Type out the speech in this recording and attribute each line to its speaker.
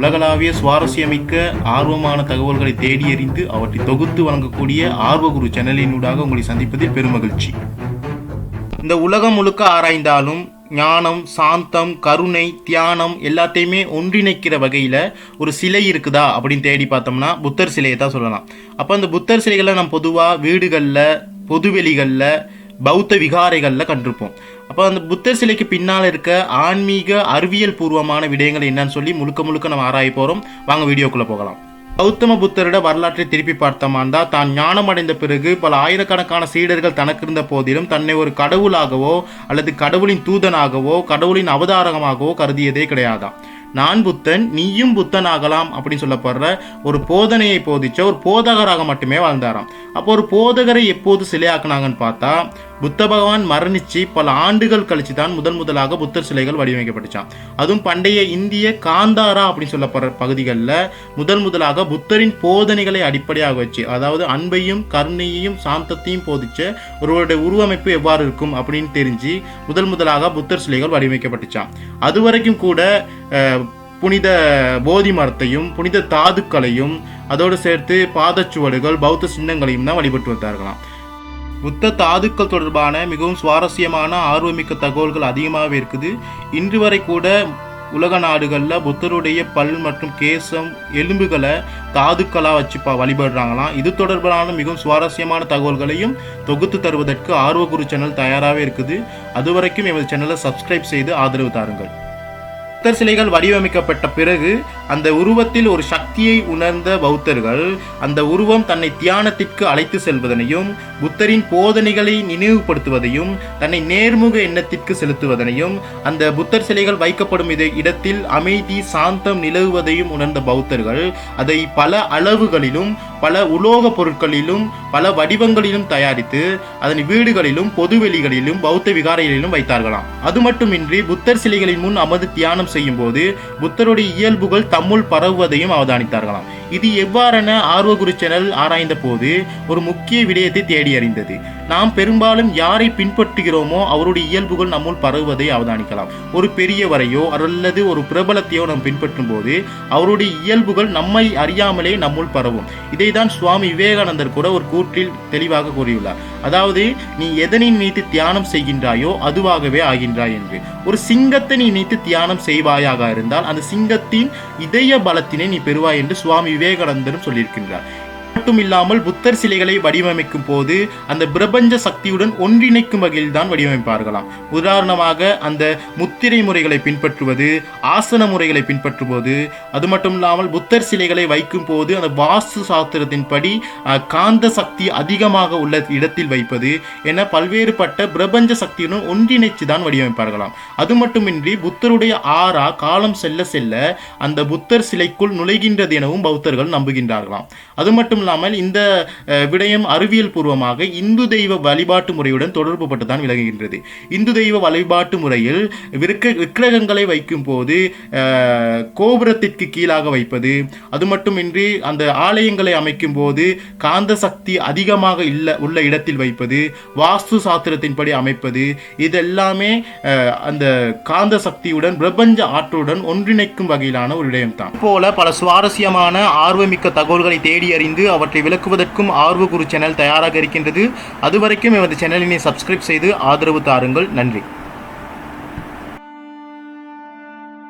Speaker 1: உலகளாவிய சுவாரஸ்யமிக்க ஆர்வமான தகவல்களை தேடி அறிந்து அவற்றை தொகுத்து வழங்கக்கூடிய ஆர்வகுரு சேனலினூடாக உங்களை சந்திப்பதில் பெருமகிழ்ச்சி. இந்த உலகம் முழுக்க ஆராய்ந்தாலும் ஞானம் சாந்தம் கருணை தியானம் எல்லாத்தையுமே ஒன்றிணைக்கிற வகையில் ஒரு சிலை இருக்குதா அப்படின்னு தேடி பார்த்தோம்னா புத்தர் சிலையை தான் சொல்லலாம். அப்போ அந்த புத்தர் சிலைகளை நம்ம பொதுவாக வீடுகளில் பொதுவெளிகளில் பௌத்த விகாரைகளில் கண்டிருப்போம். அப்போ அந்த புத்தர் சிலைக்கு பின்னால் இருக்க ஆன்மீக அறிவியல் பூர்வமான விடயங்கள் என்னன்னு சொல்லி முழுக்க முழுக்க நம்ம ஆராய போகிறோம் வாங்க வீடியோக்குள்ளே போகலாம். கௌதம புத்தரோட வரலாற்றை திருப்பி பார்த்தோமாண்டா தான் ஞானம் அடைந்த பிறகு பல ஆயிரக்கணக்கான சீடர்கள் தனக்கு இருந்த போதிலும் தன்னை ஒரு கடவுளாகவோ அல்லது கடவுளின் தூதனாகவோ கடவுளின் அவதாரகமாகவோ கருதியதே கிடையாதான் நான் புத்தன் நீயும் புத்தன் ஆகலாம் அப்படின்னு சொல்லப்படுற ஒரு போதனையை போதிச்ச ஒரு போதகராக மட்டுமே வாழ்ந்தாராம். அப்போ ஒரு போதகரை எப்போது சிலையாக்குனாங்கன்னு பார்த்தா புத்த பகவான் மரணிச்சு பல ஆண்டுகள் கழிச்சு தான் முதன் முதலாக புத்தர் சிலைகள் வடிவமைக்கப்பட்டுச்சான் அதுவும் பண்டைய இந்திய காந்தாரா அப்படின்னு சொல்லப்படுற பகுதிகளில் முதல் முதலாக புத்தரின் போதனைகளை அடிப்படையாக வச்சு அதாவது அன்பையும் கருணையையும் சாந்தத்தையும் போதிச்ச ஒருவருடைய உருவமைப்பு எவ்வாறு இருக்கும் அப்படின்னு தெரிஞ்சு முதல் முதலாக புத்தர் சிலைகள் வடிவமைக்கப்பட்டுச்சான் அது வரைக்கும் கூட புனித போதி மரத்தையும் புனித தாதுக்களையும் அதோடு சேர்த்து பாதச்சுவடுகள் பௌத்த சின்னங்களையும் தான் வழிபட்டு வந்தார்களாம். புத்த தாதுக்கள் தொடர்பான மிகவும் சுவாரஸ்யமான ஆர்வமிக்க தகவல்கள் அதிகமாகவே இருக்குது. இன்று வரை கூட உலக நாடுகளில் புத்தருடைய பல் மற்றும் கேசம் எலும்புகளை தாதுக்களாக வச்சு ப வழிபடுறாங்களாம். இது தொடர்பான மிகவும் சுவாரஸ்யமான தகவல்களையும் தொகுத்து தருவதற்கு ஆர்வகுரு சேனல் தயாராகவே இருக்குது. அது வரைக்கும் எமது சேனலை சப்ஸ்கிரைப் செய்து ஆதரவு தாருங்கள். புத்தர் சிலைகள் வடிவமைக்கப்பட்ட பிறகு அந்த உருவத்தில் ஒரு சக்தியை உணர்ந்த பௌத்தர்கள் அந்த உருவம் தன்னை தியானத்திற்கு அழைத்து செல்வதனையும் புத்தரின் போதனைகளை நினைவுபடுத்துவதையும் தன்னை நேர்முக எண்ணத்திற்கு செலுத்துவதனையும் அந்த புத்தர் சிலைகள் வைக்கப்படும் இதை இடத்தில் அமைதி சாந்தம் நிலவுவதையும் உணர்ந்த பௌத்தர்கள் அதை பல அளவுகளிலும் பல உலோக பொருட்களிலும் பல வடிவங்களிலும் தயாரித்து அதன் வீடுகளிலும் பொதுவெளிகளிலும் பௌத்த விகாரைகளிலும் வைத்தார்களாம். அது மட்டுமின்றி புத்தர் சிலைகளின் முன் அமர்ந்து தியானம் செய்யும் போது புத்தருடைய இயல்புகள் தம்முள் பரவுவதையும் அவதானித்தார்களாம். இது எவ்வாறென ஆர்வகுரு சேனல் ஆராய்ந்த போது ஒரு முக்கிய விடயத்தை தேடி அறிந்தது. நாம் பெரும்பாலும் யாரை பின்பற்றுகிறோமோ அவருடைய இயல்புகள் நம்முள் பரவுவதை அவதானிக்கலாம். ஒரு பெரியவரையோ அல்லது ஒரு பிரபலத்தையோ நாம் பின்பற்றும் போது அவருடைய இயல்புகள் நம்மை அறியாமலே நம்முள் பரவும். இதைதான் சுவாமி விவேகானந்தர் கூட ஒரு கூற்றில் தெளிவாக கூறியுள்ளார். அதாவது நீ எதனை நினைத்து தியானம் செய்கின்றாயோ அதுவாகவே ஆகின்றாய் என்று. ஒரு சிங்கத்தை நீ நினைத்து தியானம் செய்வாயாக இருந்தால் அந்த சிங்கத்தின் இதய பலத்தினை நீ பெறுவாய் என்று சுவாமி விவேகானந்தரும் சொல்லியிருக்கின்றார். மட்டுமில்லாமல் புத்தர் சிலைகளை வடிவமைக்கும் போது அந்த பிரபஞ்ச சக்தியுடன் ஒன்றிணைக்கும் வகையில் தான் வடிவமைப்பார்களாம். உதாரணமாக அந்த முத்திரை முறைகளை பின்பற்றுவது ஆசன முறைகளை பின்பற்றுவது அது மட்டும் இல்லாமல் புத்தர் சிலைகளை வைக்கும் போது அந்த வாஸ்து சாஸ்திரத்தின்படி காந்த சக்தி அதிகமாக உள்ள இடத்தில் வைப்பது என பல்வேறுபட்ட பிரபஞ்ச சக்தியுடன் ஒன்றிணைச்சு தான் வடிவமைப்பார்களாம். அது மட்டுமின்றி புத்தருடைய ஆறா காலம் செல்ல செல்ல அந்த புத்தர் சிலைக்குள் நுழைகின்றது எனவும் பௌத்தர்கள் நம்புகின்றார்களாம். அது மட்டும் இல்லாமல் இந்த விடயம் அறிவியல் பூர்வமாக இந்து தெய்வ வழிபாட்டு முறையுடன் தொடர்பு தான் விளங்குகின்றது. இந்து தெய்வ வழிபாட்டு முறையில் விருக்க விக்கிரகங்களை வைக்கும் போது கோபுரத்திற்கு கீழாக வைப்பது அது மட்டுமின்றி அந்த ஆலயங்களை அமைக்கும் போது காந்த சக்தி அதிகமாக இல்ல உள்ள இடத்தில் வைப்பது வாஸ்து சாஸ்திரத்தின்படி அமைப்பது இதெல்லாமே அந்த காந்த சக்தியுடன் பிரபஞ்ச ஆற்றலுடன் ஒன்றிணைக்கும் வகையிலான ஒரு விடயம்தான். போல பல சுவாரஸ்யமான ஆர்வமிக்க தகவல்களை தேடி அறிந்து அவற்றை விளக்குவதற்கும் ஆர்வ குரு சேனல் தயாராக இருக்கின்றது. அதுவரைக்கும் எமது சேனலினை சப்ஸ்கிரைப் செய்து ஆதரவு தாருங்கள். நன்றி.